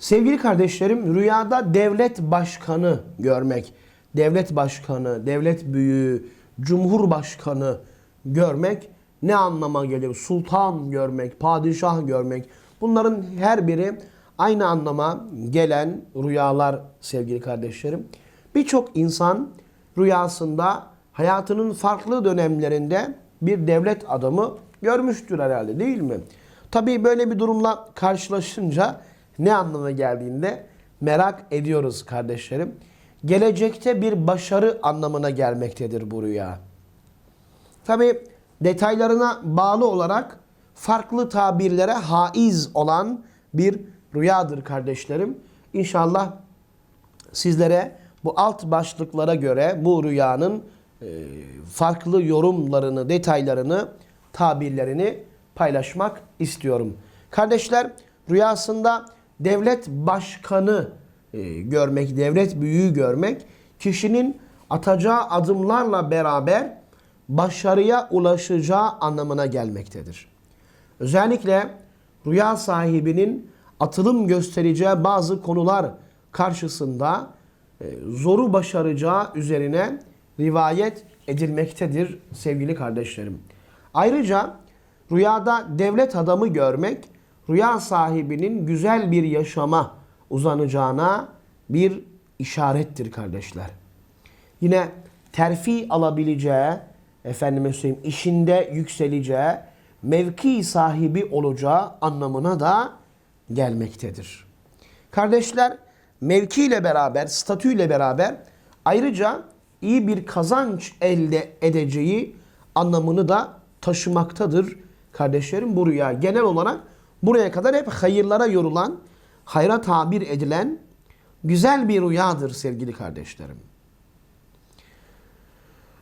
Sevgili kardeşlerim rüyada devlet başkanı görmek, devlet başkanı, devlet büyüğü, cumhurbaşkanı görmek ne anlama gelir? Sultan görmek, padişah görmek. Bunların her biri aynı anlama gelen rüyalar sevgili kardeşlerim. Birçok insan rüyasında hayatının farklı dönemlerinde bir devlet adamı görmüştür herhalde değil mi? Tabii böyle bir durumla karşılaşınca ne anlama geldiğinde merak ediyoruz kardeşlerim. Gelecekte bir başarı anlamına gelmektedir bu rüya. Tabi detaylarına bağlı olarak farklı tabirlere haiz olan bir rüyadır kardeşlerim. İnşallah sizlere bu alt başlıklara göre bu rüyanın e, farklı yorumlarını, detaylarını, tabirlerini paylaşmak istiyorum. Kardeşler rüyasında devlet başkanı e, görmek, devlet büyüğü görmek kişinin atacağı adımlarla beraber başarıya ulaşacağı anlamına gelmektedir. Özellikle rüya sahibinin atılım göstereceği bazı konular karşısında e, zoru başaracağı üzerine rivayet edilmektedir sevgili kardeşlerim. Ayrıca rüyada devlet adamı görmek rüya sahibinin güzel bir yaşama uzanacağına bir işarettir kardeşler. Yine terfi alabileceği, efendime söyleyeyim işinde yükseleceği, mevki sahibi olacağı anlamına da gelmektedir. Kardeşler mevkiyle beraber, statüyle beraber ayrıca iyi bir kazanç elde edeceği anlamını da taşımaktadır kardeşlerim bu rüya. Genel olarak buraya kadar hep hayırlara yorulan, hayra tabir edilen güzel bir rüyadır sevgili kardeşlerim.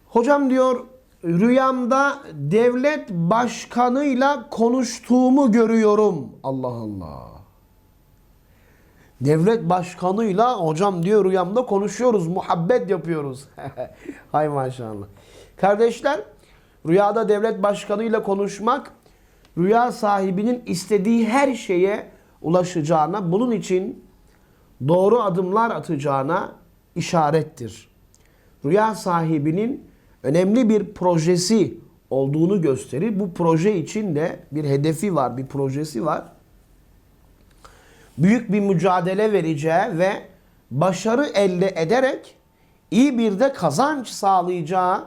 Hocam diyor rüyamda devlet başkanıyla konuştuğumu görüyorum. Allah Allah. Devlet başkanıyla hocam diyor rüyamda konuşuyoruz, muhabbet yapıyoruz. Hay maşallah. Kardeşler rüyada devlet başkanıyla konuşmak rüya sahibinin istediği her şeye ulaşacağına, bunun için doğru adımlar atacağına işarettir. Rüya sahibinin önemli bir projesi olduğunu gösterir. Bu proje için de bir hedefi var, bir projesi var. Büyük bir mücadele vereceği ve başarı elde ederek iyi bir de kazanç sağlayacağı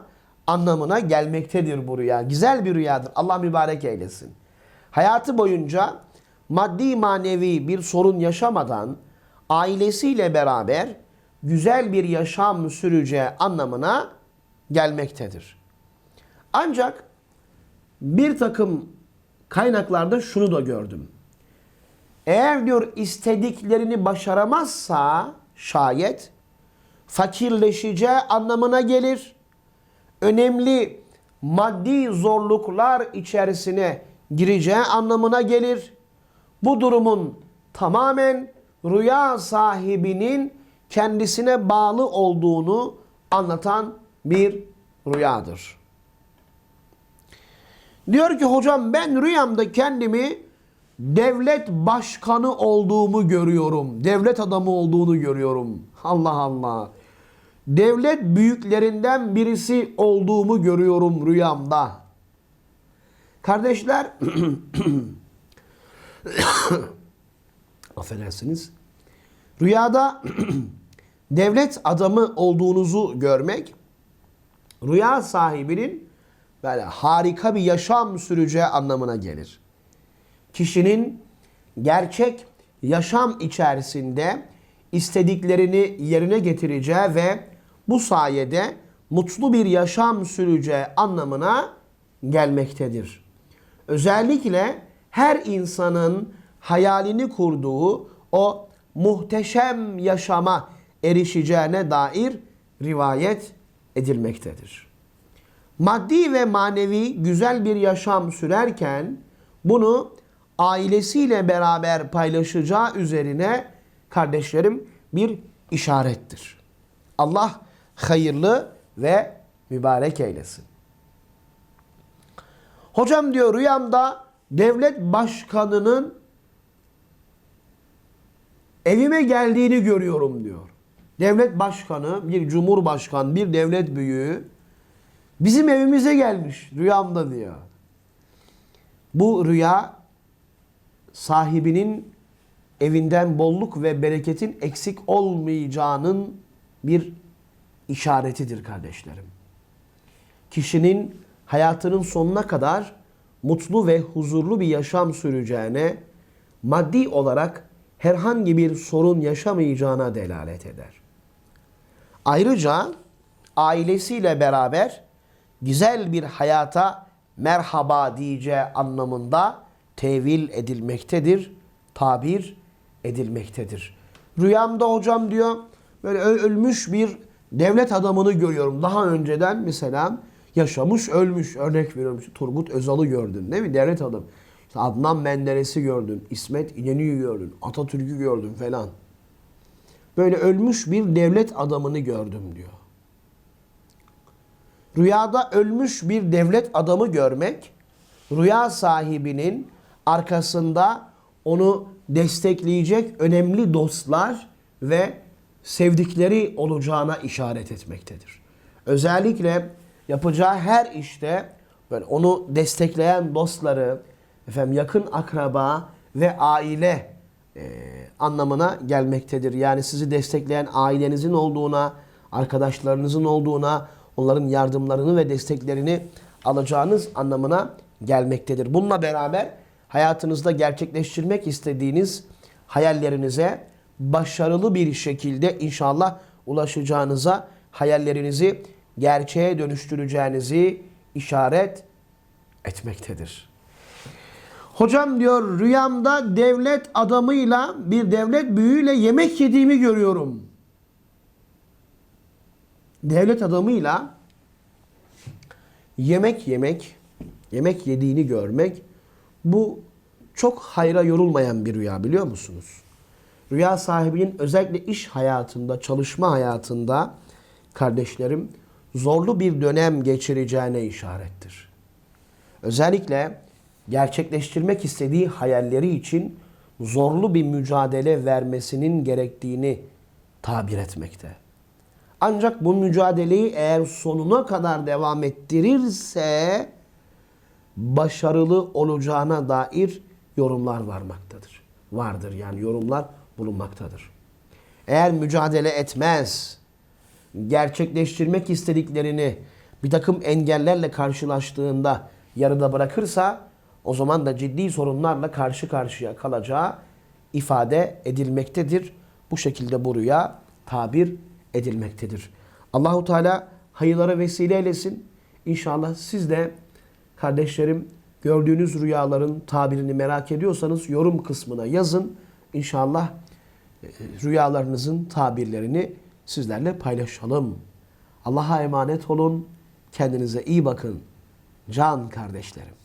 anlamına gelmektedir bu rüya. Güzel bir rüyadır. Allah mübarek eylesin. Hayatı boyunca maddi manevi bir sorun yaşamadan ailesiyle beraber güzel bir yaşam süreceği anlamına gelmektedir. Ancak bir takım kaynaklarda şunu da gördüm. Eğer diyor istediklerini başaramazsa şayet fakirleşeceği anlamına gelir. Önemli maddi zorluklar içerisine gireceği anlamına gelir. Bu durumun tamamen rüya sahibinin kendisine bağlı olduğunu anlatan bir rüyadır. Diyor ki hocam ben rüyamda kendimi devlet başkanı olduğumu görüyorum. Devlet adamı olduğunu görüyorum. Allah Allah. Devlet büyüklerinden birisi olduğumu görüyorum rüyamda. Kardeşler affedersiniz. Rüyada devlet adamı olduğunuzu görmek rüya sahibinin böyle harika bir yaşam süreceği anlamına gelir. Kişinin gerçek yaşam içerisinde istediklerini yerine getireceği ve bu sayede mutlu bir yaşam süreceği anlamına gelmektedir. Özellikle her insanın hayalini kurduğu o muhteşem yaşama erişeceğine dair rivayet edilmektedir. Maddi ve manevi güzel bir yaşam sürerken bunu ailesiyle beraber paylaşacağı üzerine kardeşlerim bir işarettir. Allah hayırlı ve mübarek eylesin. Hocam diyor rüyamda devlet başkanının evime geldiğini görüyorum diyor. Devlet başkanı, bir cumhurbaşkanı, bir devlet büyüğü bizim evimize gelmiş rüyamda diyor. Bu rüya sahibinin evinden bolluk ve bereketin eksik olmayacağının bir işaretidir kardeşlerim. Kişinin hayatının sonuna kadar mutlu ve huzurlu bir yaşam süreceğine, maddi olarak herhangi bir sorun yaşamayacağına delalet eder. Ayrıca ailesiyle beraber güzel bir hayata merhaba diyeceği anlamında tevil edilmektedir, tabir edilmektedir. Rüyamda hocam diyor böyle ölmüş bir devlet adamını görüyorum. Daha önceden mesela yaşamış ölmüş örnek veriyorum. İşte Turgut Özal'ı gördün değil mi? Devlet adamı. İşte Adnan Menderes'i gördün, İsmet İnönü'yü gördün, Atatürk'ü gördün falan. Böyle ölmüş bir devlet adamını gördüm diyor. Rüyada ölmüş bir devlet adamı görmek, rüya sahibinin arkasında onu destekleyecek önemli dostlar ve sevdikleri olacağına işaret etmektedir. Özellikle yapacağı her işte böyle onu destekleyen dostları, efendim yakın akraba ve aile e, anlamına gelmektedir. Yani sizi destekleyen ailenizin olduğuna, arkadaşlarınızın olduğuna, onların yardımlarını ve desteklerini alacağınız anlamına gelmektedir. Bununla beraber hayatınızda gerçekleştirmek istediğiniz hayallerinize başarılı bir şekilde inşallah ulaşacağınıza, hayallerinizi gerçeğe dönüştüreceğinizi işaret etmektedir. Hocam diyor rüyamda devlet adamıyla bir devlet büyüğüyle yemek yediğimi görüyorum. Devlet adamıyla yemek yemek, yemek yediğini görmek bu çok hayra yorulmayan bir rüya biliyor musunuz? Rüya sahibinin özellikle iş hayatında, çalışma hayatında kardeşlerim zorlu bir dönem geçireceğine işarettir. Özellikle gerçekleştirmek istediği hayalleri için zorlu bir mücadele vermesinin gerektiğini tabir etmekte. Ancak bu mücadeleyi eğer sonuna kadar devam ettirirse başarılı olacağına dair yorumlar varmaktadır. Vardır yani yorumlar bulunmaktadır. Eğer mücadele etmez, gerçekleştirmek istediklerini bir takım engellerle karşılaştığında yarıda bırakırsa o zaman da ciddi sorunlarla karşı karşıya kalacağı ifade edilmektedir. Bu şekilde bu rüya tabir edilmektedir. Allahu Teala hayırlara vesile eylesin. İnşallah siz de kardeşlerim gördüğünüz rüyaların tabirini merak ediyorsanız yorum kısmına yazın. İnşallah e, rüyalarınızın tabirlerini sizlerle paylaşalım. Allah'a emanet olun. Kendinize iyi bakın. Can kardeşlerim.